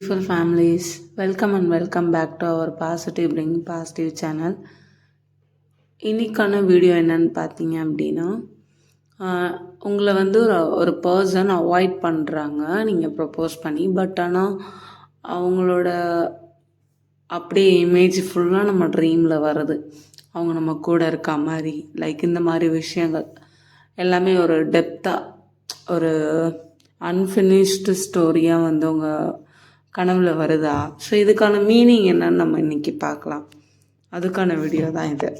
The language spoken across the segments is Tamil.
beautiful families welcome and welcome back to our positive bring positive channel இன்னைக்கான வீடியோ என்னன்னு பார்த்தீங்க அப்படின்னா உங்களை வந்து ஒரு ஒரு பர்சன் அவாய்ட் பண்ணுறாங்க நீங்கள் ப்ரப்போஸ் பண்ணி பட் ஆனால் அவங்களோட அப்படியே இமேஜ் ஃபுல்லாக நம்ம ட்ரீமில் வருது. அவங்க நம்ம கூட இருக்க மாதிரி லைக் இந்த மாதிரி விஷயங்கள். எல்லாமே ஒரு டெப்த்தாக ஒரு அன்ஃபினிஷ்டு ஸ்டோரியாக வந்து உங்கள் கனவுல வருதா? ஸோ இதுக்கான மீனிங் என்னன்னு நம்ம இன்றைக்கி பார்க்கலாம். அதுக்கான வீடியோ தான் இது.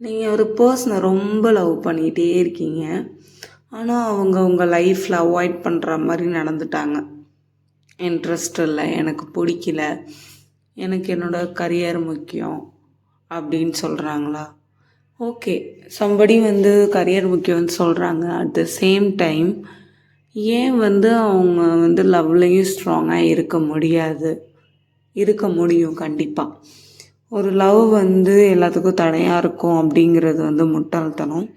நீங்கள் ஒரு பர்சனை ரொம்ப லவ் பண்ணிகிட்டே இருக்கீங்க. ஆனால் அவங்க உங்கள் லைஃப்பில் அவாய்ட் பண்ணுற மாதிரி நடந்துட்டாங்க. இன்ட்ரெஸ்ட் இல்லை எனக்கு பிடிக்கல எனக்கு என்னோட கரியர் முக்கியம் அப்படின்னு சொல்கிறாங்களா ஓகே சம்படி வந்து கரியர் முக்கியம்னு சொல்கிறாங்க அட் த சேம் டைம் ஏன் வந்து அவங்க வந்து லவ்லையும் ஸ்ட்ராங்காக இருக்க முடியாது? இருக்க முடியும் கண்டிப்பாக ஒரு லவ் வந்து எல்லாத்துக்கும் தடையாக இருக்கும் அப்படிங்கிறது வந்து முட்டாள்தனம்.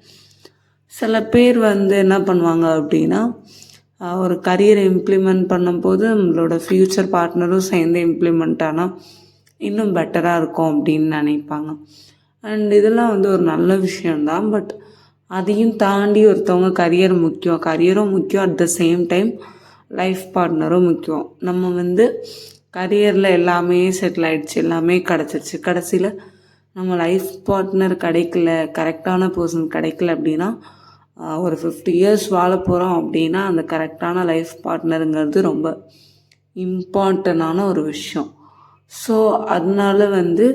சில பேர் வந்து என்ன பண்ணுவாங்க அப்படின்னா ஒரு கரியரை இம்ப்ளிமெண்ட் பண்ணும்போது நம்மளோட ஃப்யூச்சர் பார்ட்னரும் சேர்ந்து இம்ப்ளிமெண்ட் ஆனால் இன்னும் பெட்டராக இருக்கும் அப்படின்னு நினைப்பாங்க. அண்ட் இதெல்லாம் வந்து ஒரு நல்ல விஷயம்தான் பட் அதையும் தாண்டி ஒருத்தவங்க கரியர் முக்கியம். கரியரும் முக்கியம். At the same time life பார்ட்னரும் முக்கியம். நம்ம வந்து கரியரில் எல்லாமே செட்டில் ஆகிடுச்சு எல்லாமே கிடச்சிருச்சு. கடைசியில் நம்ம லைஃப் பார்ட்னர் கிடைக்கல. கரெக்டான பர்சன் கிடைக்கல அப்படின்னா ஒரு ஃபிஃப்டி இயர்ஸ் வாழ போகிறோம் அப்படின்னா அந்த கரெக்டான லைஃப் பார்ட்னருங்கிறது ரொம்ப இம்பார்ட்டண்டான ஒரு விஷயம். ஸோ அதனால வந்து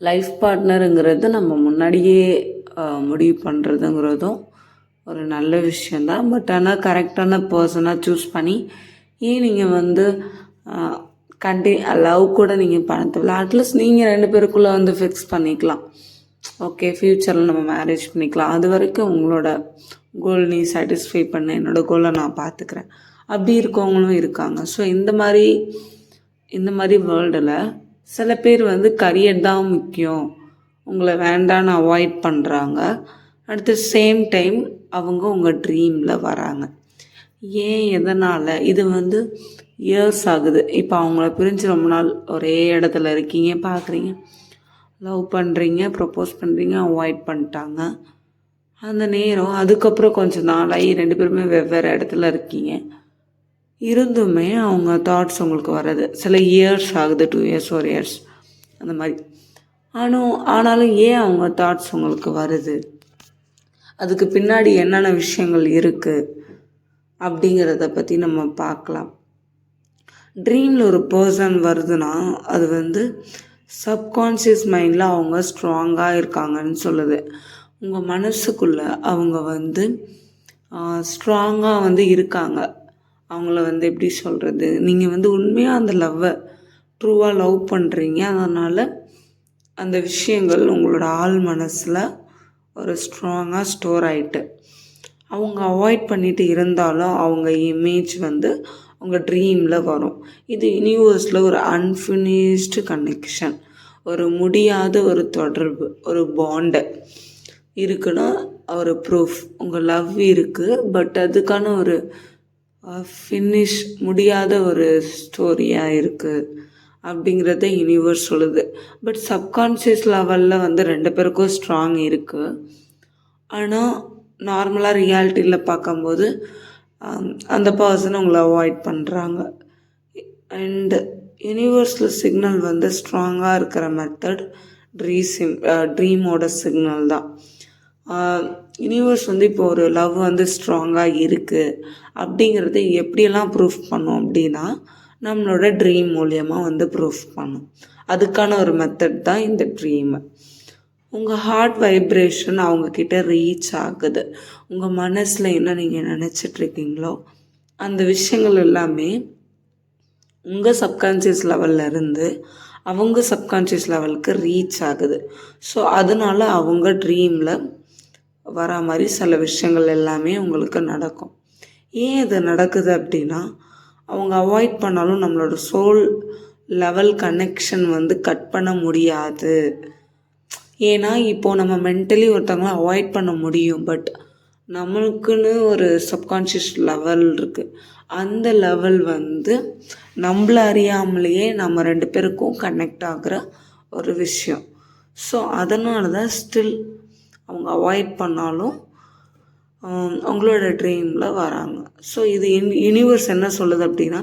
லைஃப் பார்ட்னருங்கிறது நம்ம முன்னாடியே முடிவு பண்ணுறதுங்கிறதும் ஒரு நல்ல விஷயந்தான் பட் ஆனால் கரெக்டான பர்சனாக சூஸ் பண்ணி ஏன் நீங்கள் வந்து கண்டி லவ் கூட நீங்கள் பண்ண தேவையில்ல அட்லீஸ்ட் நீங்கள் ரெண்டு பேருக்குள்ளே வந்து ஃபிக்ஸ் பண்ணிக்கலாம். ஓகே ஃப்யூச்சரில் நம்ம மேரேஜ் பண்ணிக்கலாம். அது வரைக்கும் உங்களோட கோல் நீ சாட்டிஸ்ஃபை பண்ண என்னோட கோலை நான் பார்த்துக்கிறேன் அப்படி இருக்கவங்களும் இருக்காங்க. ஸோ இந்த மாதிரி இந்த மாதிரி வேர்ல்டில் சில பேர் வந்து கரியர் தான் முக்கியம். உங்களை வேண்டான்னு அவாய்ட் பண்ணுறாங்க அட் த சேம் டைம் அவங்க உங்கள் ட்ரீமில் வராங்க. ஏன் எதனால்? இது வந்து இயர்ஸ் ஆகுது. இப்போ அவங்கள பிரிஞ்சு ரொம்ப நாள் ஒரே இடத்துல இருக்கீங்க பார்க்குறீங்க லவ் பண்ணுறீங்க ப்ரப்போஸ் பண்ணுறீங்க அவாய்ட் பண்ணிட்டாங்க. அந்த நேரம் அதுக்கப்புறம் கொஞ்சம் நாளாகி ரெண்டு பேருமே வெவ்வேறு இடத்துல இருக்கீங்க. இருந்துமே அவங்க தாட்ஸ் உங்களுக்கு வர்றது. சில இயர்ஸ் ஆகுது டூ இயர்ஸ் ஒரு இயர்ஸ் அந்த மாதிரி. ஆனால் ஆனாலும் ஏன் அவங்க தாட்ஸ் உங்களுக்கு வருது? அதுக்கு பின்னாடி என்னென்ன விஷயங்கள் இருக்குது அப்படிங்கிறத பற்றி நம்ம பார்க்கலாம். ட்ரீமில் ஒரு பர்சன் வருதுன்னா அது வந்து சப்கான்ஷியஸ் மைண்டில் அவங்க ஸ்ட்ராங்காக இருக்காங்கன்னு சொல்லுது. உங்கள் மனசுக்குள்ளே அவங்க வந்து ஸ்ட்ராங்காக வந்து இருக்காங்க. அவங்கள வந்து எப்படி சொல்கிறது நீங்கள் வந்து உண்மையாக அந்த லவ்வை ட்ரூவாக லவ் பண்ணுறீங்க அதனால் அந்த விஷயங்கள் உங்களோட ஆள் மனசில் ஒரு ஸ்ட்ராங்காக ஸ்டோர் ஆகிட்டு அவங்க அவாய்ட் பண்ணிட்டு இருந்தாலும் அவங்க இமேஜ் வந்து அவங்க ட்ரீமில் வரும். இது யூனிவர்ஸில் ஒரு அன்ஃபினிஷ்டு கனெக்ஷன் ஒரு முடியாத ஒரு தொடர்பு ஒரு பாண்டு இருக்குன்னா ஒரு ப்ரூஃப் உங்கள் லவ் இருக்குது பட் அதுக்கான ஒரு ஃபினிஷ் முடியாத ஒரு ஸ்டோரியாக இருக்குது அப்படிங்கிறத யூனிவர்ஸ் சொல்லுது. பட் சப்கான்ஷியஸ் லெவலில் வந்து ரெண்டு பேருக்கும் ஸ்ட்ராங் இருக்குது ஆனால் நார்மலாக ரியாலிட்டியில் பார்க்கும்போது அந்த பர்சன் உங்களை அவாய்ட் பண்ணுறாங்க அண்டு யூனிவர்ஸில் சிக்னல் வந்து ஸ்ட்ராங்காக இருக்கிற மெத்தட் ட்ரீசிம் ட்ரீமோட சிக்னல் தான். யூனிவர்ஸ் வந்து இப்போ ஒரு லவ் வந்து ஸ்ட்ராங்காக இருக்குது அப்படிங்கிறத எப்படியெல்லாம் ப்ரூஃப் பண்ணும் அப்படின்னா நம்மளோட ட்ரீம் மூலியமாக வந்து ப்ரூஃப் பண்ணும். அதுக்கான ஒரு மெத்தட் தான் இந்த ட்ரீமு உங்கள் ஹார்ட் வைப்ரேஷன் அவங்கக்கிட்ட ரீச் ஆகுது. உங்கள் மனசில் என்ன நீங்கள் நினச்சிட்ருக்கீங்களோ அந்த விஷயங்கள் எல்லாமே உங்கள் சப்கான்ஷியஸ் லெவல்ல இருந்து அவங்க சப்கான்ஷியஸ் லெவலுக்கு ரீச் ஆகுது. ஸோ அதனால அவங்க ட்ரீமில் வரா மாதிரி சில விஷயங்கள் எல்லாமே உங்களுக்கு நடக்கும். ஏன் இது நடக்குது அப்படின்னா அவங்க அவாய்ட் பண்ணாலும் நம்மளோட சோல் லெவல் கனெக்ஷன் வந்து கட் பண்ண முடியாது. ஏன்னா இப்போது நம்ம மென்டலி ஒருத்தவங்கள அவாய்ட் பண்ண முடியும் பட் நம்மளுக்குன்னு ஒரு சப்கான்ஷியஸ் லெவல் இருக்குது அந்த லெவல் வந்து நம்மள அறியாமலேயே நம்ம ரெண்டு பேருக்கும் கனெக்ட் ஆகிற ஒரு விஷயம். ஸோ அதனால தான் ஸ்டில் அவங்க அவாய்ட் பண்ணாலும் அவங்களோட ட்ரீமில் வராங்க. ஸோ இது யூனிவர்ஸ் என்ன சொல்லுது அப்படின்னா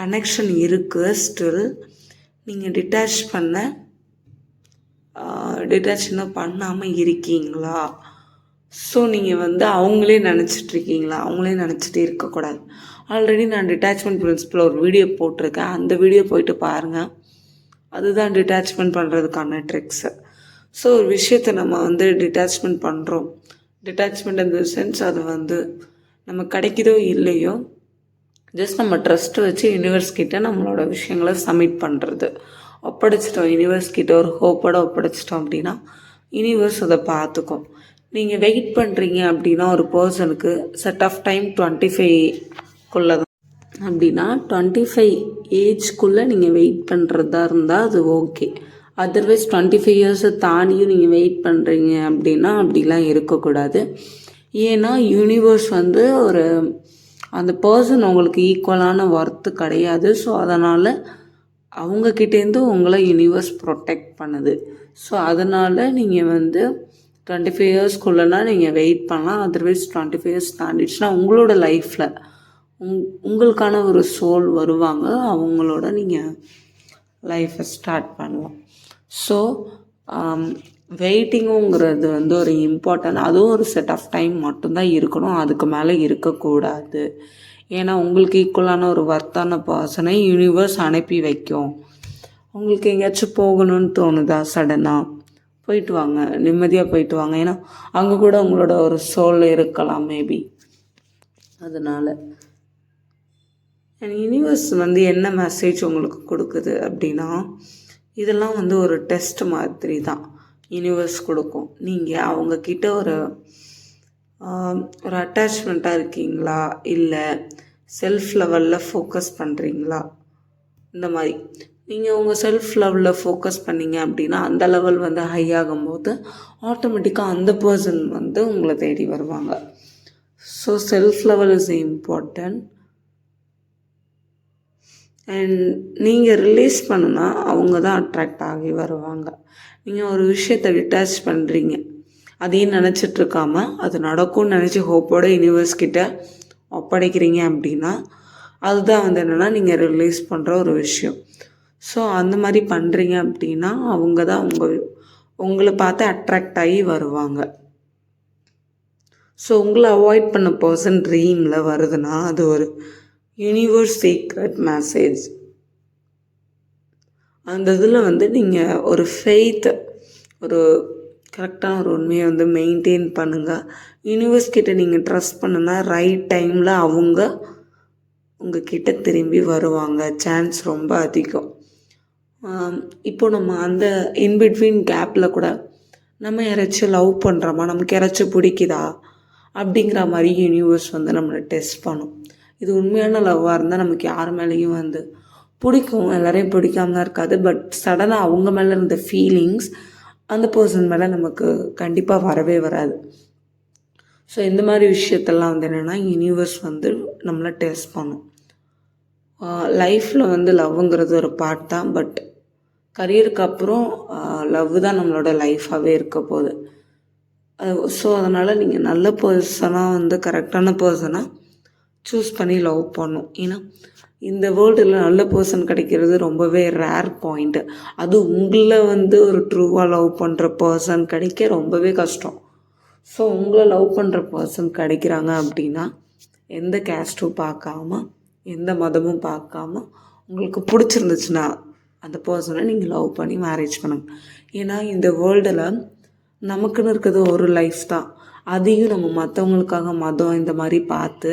கனெக்ஷன் இருக்குது ஸ்டில் நீங்கள் டிட்டாச் பண்ண டிட்டாச் இன்னும் பண்ணாமல் இருக்கீங்களா? ஸோ நீங்கள் வந்து அவங்களே நினச்சிட்டு இருக்கீங்களா? அவங்களே நினச்சிட்டு இருக்கக்கூடாது. ஆல்ரெடி நான் டிட்டாச்மெண்ட் பிரின்சிபல் ஒரு வீடியோ போட்டிருக்கேன். அந்த வீடியோ போயிட்டு பாருங்கள் அதுதான் டிட்டாச்மெண்ட் பண்ணுறதுக்கான ட்ரிக்ஸு ஸோ ஒரு விஷயத்தை நம்ம வந்து டிட்டாச்மெண்ட் பண்ணுறோம் டிட்டாச்மெண்ட் இந்த சென்ஸ் அது வந்து நம்ம கிடைக்குதோ இல்லையோ ஜஸ்ட் நம்ம ட்ரஸ்ட் வச்சு யூனிவர்ஸ் கிட்டே நம்மளோட விஷயங்களை சப்மிட் பண்ணுறது ஒப்படைச்சிட்டோம் யூனிவர்ஸ் கிட்ட ஒரு ஹோப்போட ஒப்படைச்சிட்டோம் அப்படின்னா யூனிவர்ஸ் அதை பார்த்துக்கும். நீங்கள் வெயிட் பண்ணுறீங்க அப்படின்னா ஒரு பர்சனுக்கு செட் ஆஃப் டைம் டுவெண்ட்டி ஃபைவ்க்குள்ளே தான் அப்படின்னா டுவெண்ட்டி ஃபைவ் ஏஜ்க்குள்ளே நீங்கள் வெயிட் பண்ணுறதா இருந்தால் அது ஓகே அதர்வைஸ் டுவெண்ட்டி ஃபைவ் இயர்ஸை தாண்டியும் நீங்கள் வெயிட் பண்ணுறீங்க அப்படின்னா அப்படிலாம் இருக்கக்கூடாது. ஏன்னா யூனிவர்ஸ் வந்து ஒரு அந்த பர்சன் உங்களுக்கு ஈக்குவலான ஒர்த்து கிடையாது. ஸோ அதனால் அவங்கக்கிட்டேருந்து உங்களை யூனிவர்ஸ் ப்ரொடெக்ட் பண்ணுது. ஸோ அதனால் நீங்கள் வந்து டுவெண்ட்டி ஃபைவ் இயர்ஸ்க்குள்ளனா நீங்கள் வெயிட் பண்ணலாம். அதர்வைஸ் டுவெண்ட்டி ஃபைவ் இயர்ஸ் தாண்டிடுச்சுன்னா உங்களோட லைஃப்பில் உங் உங்களுக்கான ஒரு சோல் வருவாங்க. அவங்களோட நீங்கள் லைஃப்பை ஸ்டார்ட் பண்ணலாம் ஸோ வெயிட்டிங்குங்கிறது வந்து ஒரு இம்பார்ட்டன்ட் அதுவும் ஒரு செட் ஆஃப் டைம் மட்டும்தான் இருக்கணும். அதுக்கு மேலே இருக்கக்கூடாது. ஏன்னா உங்களுக்கு ஈக்குவலான ஒரு வர்த்தான பர்சனை யூனிவர்ஸ் அனுப்பி வைக்கும். உங்களுக்கு எங்கேயாச்சும் போகணும்னு தோணுதா சடனாக போயிட்டு வாங்க. நிம்மதியாக போயிட்டு வாங்க. ஏன்னா அங்கே கூட உங்களோட ஒரு சோல் இருக்கலாம் மேபி அதனால் யூனிவர்ஸ் வந்து என்ன மெசேஜ் உங்களுக்கு கொடுக்குது அப்படின்னா இதெல்லாம் வந்து ஒரு டெஸ்ட் மாதிரி தான் யூனிவர்ஸ் கொடுக்கும். நீங்கள் அவங்கக்கிட்ட ஒரு ஒரு அட்டாச்மெண்ட்டாக இருக்கீங்களா? இல்லை செல்ஃப் லெவலில் ஃபோக்கஸ் பண்ணுறீங்களா இந்த மாதிரி. நீங்கள் உங்கள் செல்ஃப் லெவலில் ஃபோக்கஸ் பண்ணீங்க அப்படின்னா அந்த லெவல் வந்து ஹை ஆகும்போது ஆட்டோமேட்டிக்காக அந்த பர்சன் வந்து உங்களை தேடி வருவாங்க. So self level is important and நீங்கள் ரிலீஸ் பண்ணுனா அவங்க தான் அட்ராக்ட் ஆகி வருவாங்க. நீங்கள் ஒரு விஷயத்தை டிட்டாச் பண்ணுறீங்க அதையும் நினச்சிட்ருக்காம அது நடக்கும்னு நினச்சி ஹோப்போட யூனிவர்ஸ் கிட்ட ஒப்படைக்கிறீங்க அப்படின்னா அதுதான் வந்து என்னென்னா நீங்கள் ரிலீஸ் பண்ணுற ஒரு விஷயம். ஸோ அந்த மாதிரி பண்ணுறீங்க அப்படின்னா அவங்க தான் உங்கள் உங்களை பார்த்து அட்ராக்ட் ஆகி வருவாங்க. ஸோ உங்களை அவாய்ட் பண்ண பர்சன் ட்ரீமில் வருதுன்னா அது ஒரு யூனிவர்ஸ் சீக்ரெட் மெசேஜ் அந்த இதில் வந்து நீங்கள் ஒரு ஃபெய்த் ஒரு கரெக்டான ஒரு உண்மையை வந்து மெயின்டைன் பண்ணுங்கள் யூனிவர்ஸ் கிட்ட நீங்கள் ட்ரஸ்ட் பண்ணுனா ரைட் டைமில் அவங்க உங்ககிட்ட திரும்பி வருவாங்க. சான்ஸ் ரொம்ப அதிகம். இப்போ நம்ம அந்த இன்பிட்வீன் கேப்பில் கூட நம்ம யாராச்சும் லவ் பண்ணுறோமா நமக்கு யாராச்சும் பிடிக்குதா? அப்படிங்கிற மாதிரி யூனிவர்ஸ் வந்து நம்மளை டெஸ்ட் பண்ணும். இது உண்மையான லவ்வாக இருந்தால் நமக்கு யார் மேலேயும் வந்து பிடிக்கும் எல்லாரையும் பிடிக்காம தான் இருக்காது. பட் சடனாக அவங்க மேலே இருந்த ஃபீலிங்ஸ் அந்த பர்சன் மேலே நமக்கு கண்டிப்பாக வரவே வராது. ஸோ இந்த மாதிரி விஷயத்தெல்லாம் வந்து என்னென்னா யூனிவர்ஸ் வந்து நம்மளை டெஸ்ட் பண்ணும். லைஃப்பில் வந்து லவ்ங்கிறது ஒரு பார்ட் தான். பட் கரியருக்கு அப்புறம் லவ் தான் நம்மளோட லைஃபாகவே இருக்க போகுது. ஸோ அதனால் நீங்கள் நல்ல பர்சனாக வந்து கரெக்டான பர்சனாக சூஸ் பண்ணி லவ் பண்ணும். ஏன்னா இந்த வேர்ல்டில் நல்ல பர்சன் கிடைக்கிறது ரொம்பவே ரேர் பாயிண்ட்டு அது உங்களை வந்து ஒரு ட்ரூவாக லவ் பண்ணுற பர்சன் கிடைக்க ரொம்பவே கஷ்டம். ஸோ உங்களை லவ் பண்ணுற பர்சன் கிடைக்கிறாங்க அப்படின்னா எந்த கேஸ்ட்டும் பார்க்காம எந்த மதமும் பார்க்காம உங்களுக்கு பிடிச்சிருந்துச்சுன்னா அந்த பர்சனை நீங்கள் லவ் பண்ணி மேரேஜ் பண்ணுங்க. ஏன்னா இந்த வேர்ல்டில் நமக்குன்னு இருக்கிறது ஒரு லைஃப் தான். அதையும் நம்ம மற்றவங்களுக்காக மதம் இந்த மாதிரி பார்த்து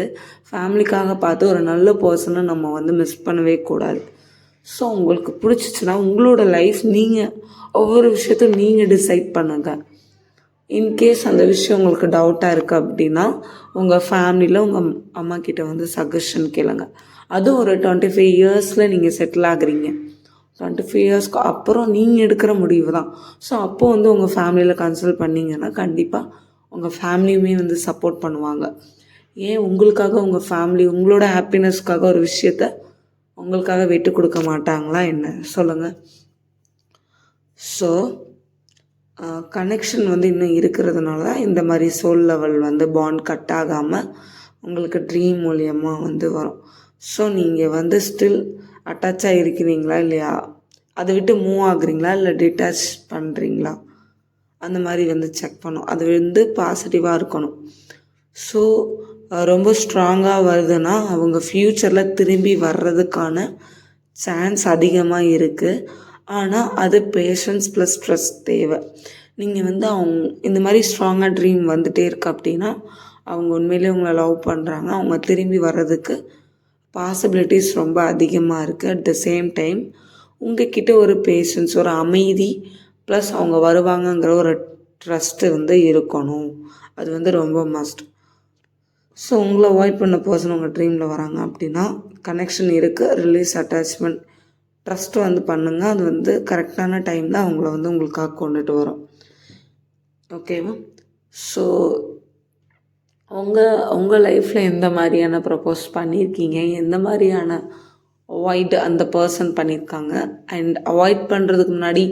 ஃபேமிலிக்காக பார்த்து ஒரு நல்ல பர்சனை நம்ம வந்து மிஸ் பண்ணவே கூடாது. ஸோ உங்களுக்கு பிடிச்சிச்சுன்னா உங்களோட லைஃப் நீங்கள் ஒவ்வொரு விஷயத்தையும் நீங்கள் டிசைட் பண்ணுங்கள் இன்கேஸ் அந்த விஷயம் உங்களுக்கு டவுட்டாக இருக்குது அப்படின்னா உங்கள் ஃபேமிலியில் உங்கள் அம்மா கிட்ட வந்து சஜஷன் கேளுங்க. அதுவும் ஒரு டுவெண்ட்டி ஃபைவ் இயர்ஸில் நீங்கள் செட்டில் ஆகுறீங்க. டுவெண்ட்டி ஃபைவ் இயர்ஸ்க்கு அப்புறம் நீங்கள் எடுக்கிற முடிவு தான். ஸோ அப்போது வந்து உங்கள் ஃபேமிலியில் கன்சல்ட் பண்ணிங்கன்னா கண்டிப்பாக உங்கள் ஃபேமிலியுமே வந்து சப்போர்ட் பண்ணுவாங்க. ஏன் உங்களுக்காக உங்கள் ஃபேமிலி உங்களோட ஹாப்பினஸ்க்காக ஒரு விஷயத்த உங்களுக்காக விட்டு கொடுக்க மாட்டாங்களா என்ன? சொல்லுங்கள் ஸோ கனெக்ஷன் வந்து இன்னும் இருக்கிறதுனால தான் இந்த மாதிரி சோல் லெவல் வந்து பாண்ட் கட் ஆகாமல் உங்களுக்கு ட்ரீம் மூலியமாக வந்து வரும். ஸோ நீங்கள் வந்து ஸ்டில் அட்டாச்சாக இருக்கிறீங்களா இல்லையா? அதை விட்டு மூவ் ஆகுறீங்களா இல்லை டிட்டாச் பண்ணுறீங்களா அந்த மாதிரி வந்து செக் பண்ணும். அது வந்து பாசிட்டிவாக இருக்கணும். ஸோ ரொம்ப ஸ்ட்ராங்காக வருதுன்னா அவங்க ஃப்யூச்சரில் திரும்பி வர்றதுக்கான சான்ஸ் அதிகமாக இருக்குது ஆனால் அது பேஷன்ஸ் ப்ளஸ் ஸ்ட்ரெஸ் தேவை. நீங்கள் வந்து அவங்க இந்த மாதிரி ஸ்ட்ராங்காக ட்ரீம் வந்துகிட்டே இருக்கு அப்படின்னா அவங்க உண்மையிலேயே உங்களை லவ் பண்ணுறாங்க அவங்க திரும்பி வர்றதுக்கு பாசிபிலிட்டிஸ் ரொம்ப அதிகமாக இருக்குது அட் த சேம் டைம் உங்ககிட்ட ஒரு பேஷன்ஸ் ஒரு அமைதி ப்ளஸ் அவங்க வருவாங்கங்கிற ஒரு ட்ரஸ்ட்டு வந்து இருக்கணும். அது வந்து ரொம்ப மஸ்ட் ஸோ உங்களை அவாய்ட் பண்ண பர்சன் உங்கள் ட்ரீமில் வராங்க அப்படின்னா கனெக்ஷன் இருக்குது ரிலீஸ் அட்டாச்மெண்ட் ட்ரஸ்ட் வந்து பண்ணுங்கள் அது வந்து கரெக்டான டைமில் அவங்கள வந்து உங்களுக்காக கொண்டுட்டு வரும். ஓகேவா ஸோ உங்கள் உங்கள் லைஃப்பில் எந்த மாதிரியான ப்ரப்போஸ் பண்ணியிருக்கீங்க எந்த மாதிரியான அவாய்டு அந்த பர்சன் பண்ணியிருக்காங்க அண்ட் அவாய்ட் பண்ணுறதுக்கு முன்னாடி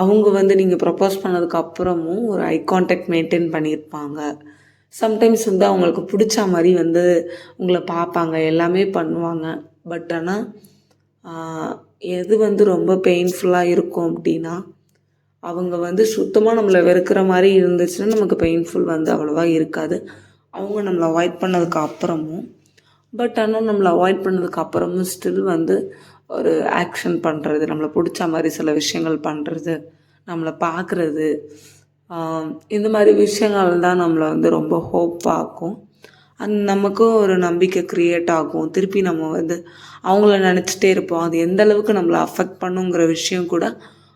அவங்க வந்து நீங்கள் ப்ரப்போஸ் பண்ணதுக்கப்புறமும் ஒரு ஐ கான்டாக்ட் மெயின்டைன் பண்ணியிருப்பாங்க. சம்டைம்ஸ் வந்து அவங்களுக்கு பிடிச்ச மாதிரி வந்து உங்களை பார்ப்பாங்க எல்லாமே பண்ணுவாங்க. பட் ஆனால் எது வந்து ரொம்ப பெயின்ஃபுல்லாக இருக்கும் அப்படின்னா அவங்க வந்து சுத்தமாக நம்மளை வெறுக்கிற மாதிரி இருந்துச்சுன்னா நமக்கு பெயின்ஃபுல் வந்து அவ்வளோவா இருக்காது. அவங்க நம்மளை அவாய்ட் பண்ணதுக்கு அப்புறமும் பட் ஆனால் நம்மளை அவாய்ட் பண்ணதுக்கு அப்புறமும் ஸ்டில் வந்து ஒரு ஆக்ஷன் பண்ணுறது நம்மளை பிடிச்ச மாதிரி சில விஷயங்கள் பண்ணுறது நம்மளை பார்க்குறது இந்த மாதிரி விஷயங்கள் தான் நம்மளை வந்து ரொம்ப ஹோப் ஆக்கும். நமக்கும் ஒரு நம்பிக்கை க்ரியேட் ஆகும். திருப்பி நம்ம வந்து அவங்கள நினச்சிட்டே இருப்போம். அது எந்த அளவுக்கு நம்மளை அஃபெக்ட் பண்ணுங்கிற விஷயம் கூட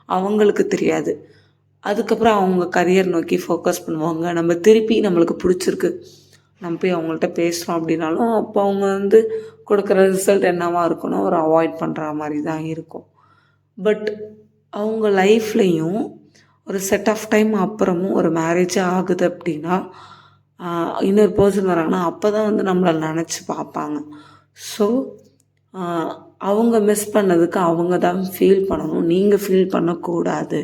அவங்களுக்கு தெரியாது. அதுக்கப்புறம் அவங்க கரியர் நோக்கி ஃபோக்கஸ் பண்ணுவாங்க. நம்ம திருப்பி நம்மளுக்கு பிடிச்சிருக்கு. நம்ம போய் அவங்கள்ட்ட பேசுகிறோம் அப்படின்னாலும் அப்போ அவங்க வந்து கொடுக்குற ரிசல்ட் என்னவாக இருக்கணும் ஒரு அவாய்ட் பண்ணுற மாதிரி தான் இருக்கும். பட் அவங்க லைஃப்லேயும் ஒரு செட் ஆஃப் டைம் அப்புறமும் ஒரு மேரேஜ் ஆகுது அப்படின்னா இன்னொரு பர்சன் வராங்கன்னா அப்போ தான் வந்து நம்மளை நினச்சி பார்ப்பாங்க. ஸோ அவங்க மிஸ் பண்ணதுக்கு அவங்க தான் ஃபீல் பண்ணணும். நீங்கள் ஃபீல் பண்ணக்கூடாது.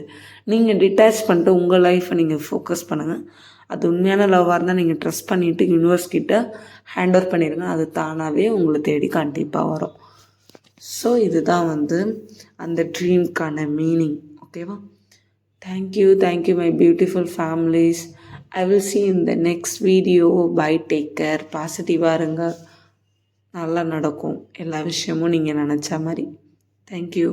நீங்கள் டிட்டாச் பண்ணிட்டு உங்கள் லைஃப்பை நீங்கள் ஃபோக்கஸ் பண்ணுங்கள் அது உண்மையான லவ்வாக இருந்தால் நீங்கள் ட்ரெஸ் பண்ணிவிட்டு யூனிவர்ஸ் கிட்டே ஹேண்ட் ஓவர் பண்ணிடுங்க அது தானாகவே உங்களை தேடி கண்டிப்பாக வரும். ஸோ இதுதான் வந்து அந்த ட்ரீம்க்கான மீனிங் ஓகேவா thank you thank you my beautiful families I will see in the next video bye take care பாசிட்டிவாக இருங்க. நல்லா நடக்கும். எல்லா விஷயமும் நீங்கள் நினச்ச மாதிரி. தேங்க்யூ